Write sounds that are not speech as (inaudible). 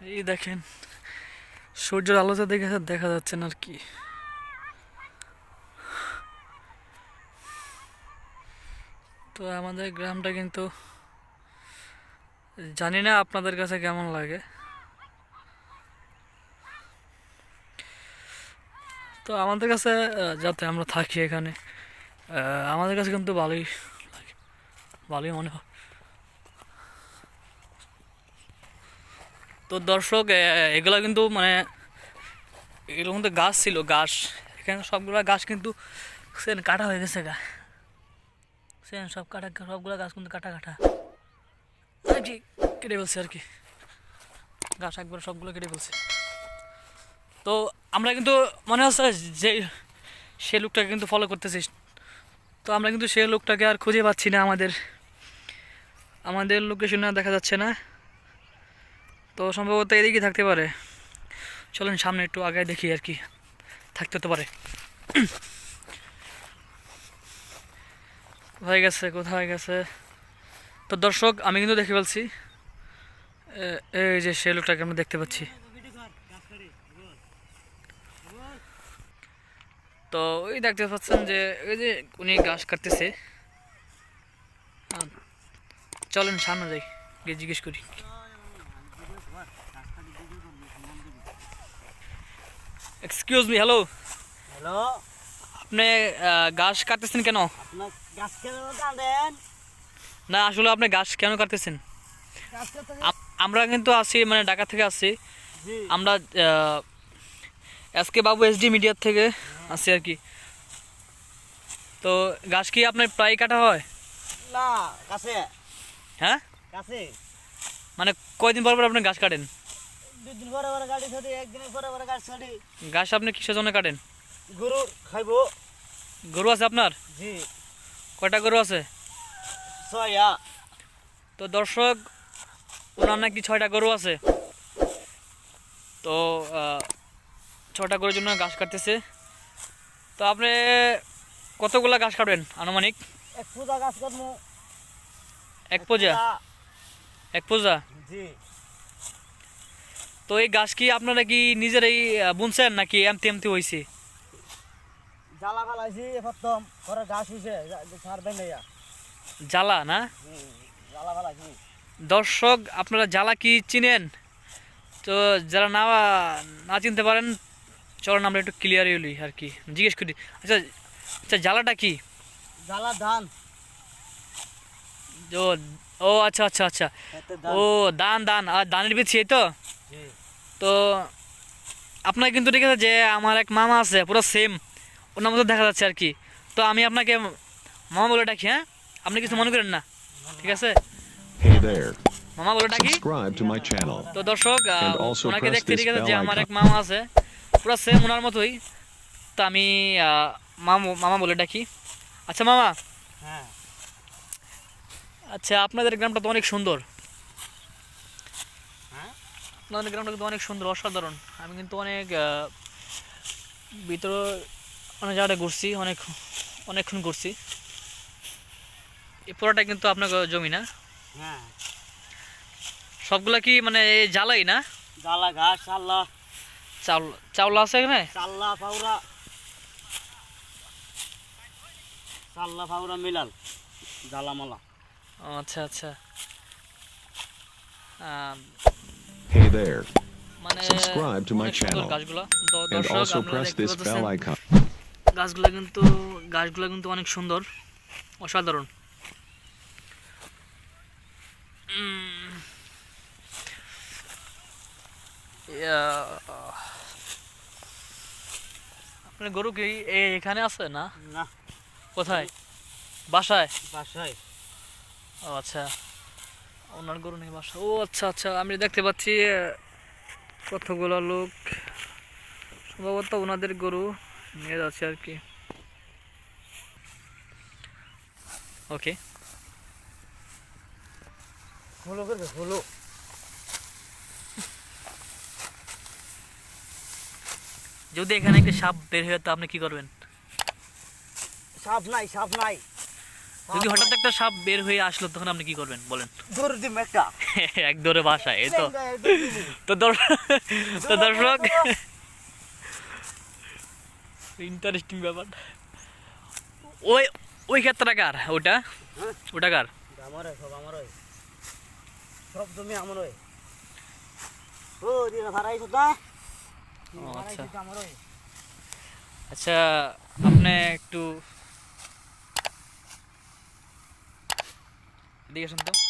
এই দেখেন, সূর্যের আলোতে দেখে দেখা যাচ্ছে না আর কি। তো আমাদের গ্রামটা কিন্তু জানি না আপনাদের কাছে কেমন লাগে। তো আমাদের কাছে যাতে আমরা থাকি এখানে আমাদের কাছে কিন্তু ভালোই লাগে। ভালোই মনে হয়। তো দর্শক এগুলো কিন্তু মানে এগুলো কিন্তু গাছ ছিল, গাছ। এখানে সবগুলো গাছ কিন্তু সেন কাটা হয়ে গেছে গা। সেন সব কাটা, সবগুলো গাছ কিন্তু কাটা কাটা। আর কেটে ফেলছে আর কি। গাছ একবার সবগুলো কেটে ফেলছে। তো আমরা কিন্তু মনে হচ্ছে যে সে লোকটাকে কিন্তু ফলো করতেছি। তো আমরা কিন্তু সে লোকটাকে আর খুঁজে পাচ্ছি না আমাদের। আমাদের লোকেশনে দেখা যাচ্ছে না। তো সম্ভবত এদিকে থাকতে পারে। চলেন সামনে একটু আগে দেখি আর কি থাকতে হতে পারে। কোথায় গেছে কোথায় গেছে। তো দর্শক, আমি কিন্তু দেখে ফেলছি। এই যে সে লোকটাকে আমরা দেখতে পাচ্ছি। তো ওই দেখতে পাচ্ছেন যে, ওই যে উনি ঘাস কাটতেছে। চলেন সামনে যাই, গিয়ে জিজ্ঞেস করি। এক্সকিউজ মি হ্যালো হ্যালো আপনি ঘাস কাটতেছেন কেন? গাছ না আসলে আপনি ঘাস কেন কাটতেছেন? গাছ আমরা কিন্তু আছি মানে ঢাকা থেকে আসছি জি। আমরা এসকে বাবু এসডি মিডিয়ার থেকে আছি আর কি। তো ঘাস কি আপনার প্রায় কাটা হয়? না কাছে। হ্যাঁ? কাছে। মানে কয়দিন পর পর আপনি ঘাস কাটেন? দুই পরে পরে গাড়ি ছাড়ি একদিনের পরে পরে গাড়ি ছাড়ি ঘাস আপনি কিসের জন্য কাটেন? গরু খাইবো। গরু আছে আপনার? জি। কয়টা গরু আছে? ছয়া তো দর্শক ওনার নাকি ছয়টা গরু আছে। তো ছয়টা গরুর জন্য ঘাস কাটতেছে। তো আপনি কতগুলা ঘাস কাটবেন আনুমানিক? এক পূজা? এক পোজা। এক পোজা? জি। তো এই গাছ কি আপনারা কি নিজেরাই বুনছেন নাকি এমতি এমতি হয়েছে জ্বালা ফালাইছি প্রথম পরে গাছ হয়েছে জ্বালা না? জ্বালা ফালাইছি। দর্শক আপনারা জ্বালা কি চিনেন? তো যারা না না চিনতে পারেন চলেন আমরা একটু ক্লিয়ারই হলি আর কি। জিজ্ঞেস করি আচ্ছা আচ্ছা জ্বালাটা কি? জ্বালা ধান। ও ও আচ্ছা আচ্ছা আচ্ছা। ও দান দান আর দানের এই তো? তো আপনার কিন্তু ঠিক আছে যে আমার এক মামা আছে পুরো সেম ওনার মতো দেখা যাচ্ছে আর কি। তো আমি আপনাকে মামা বলে ডাকি হ্যাঁ? আপনি কিছু মনে করেন না? ঠিক আছে? মামা বলে ডাকি. তো দর্শক ওনাকে দেখতে ঠিক আছে যে আমার এক মামা আছে। পুরো সেম ওনার মতোই। তো আমি আহ, মামু মামা বলে ডাকি। আচ্ছা মামা। হ্যাঁ। আচ্ছা আপনাদের গ্রামটা তো অনেক সুন্দর। হ্যাঁ আপনাদের গ্রামটা কিন্তু অনেক সুন্দর অসাধারণ। আমি কিন্তু অনেক ভিতর অনেক জায়গাটা ঘুরছি অনেক অনেকক্ষণ ঘুরছি। এই পুরোটা কিন্তু আপনার জমি না? হ্যাঁ। সবগুলা কি মানে জ্বালাই না? জ্বালা ঘাস চাল্লা চাউল চাউল আছে এখানে? চাল্লা ফাউরা। চাল্লা ফাউরা মিলাল আচ্ছা আচ্ছা। Hey there. মানে Subscribe to my channel. And also press this bell icon. গাছগুলো কিন্তু গাছগুলো কিন্তু অনেক সুন্দর। অসাধারণ। ইয়া, আপনার গরু কি এ- এখানে আছে না? না। কোথায়? বাসায়? বাসায়। ও আচ্ছা। ওনার গরু নেই বাসা। ও আচ্ছা আচ্ছা আমি দেখতে পাচ্ছি কতগুলো লোক। সম্ভবত ওনাদের গরু নিয়ে যাচ্ছে আর কি। ওকে হলো হলো। যদি এখানে একটা সাপ বের হয়ে তো আপনি কি করবেন? সাপ নাই সাপ নাই। যদি হঠাৎ একটা সাপ বের হয়ে আসলো তখন আপনি কি করবেন? বলেন। দৌড় দিম একটা। (laughs) এক দৌড়ে বাসায় এই তো। তো দর্শক তো দর্শক ইন্টারেস্টিং ব্যাপার। ওই ওই ক্ষেত্রে কার? ওটা? হ্যাঁ? ওটা কার? সব সব জমি ও ও, ভাড়া আচ্ছা। আচ্ছা আপনি একটু এদিকে আসুন তো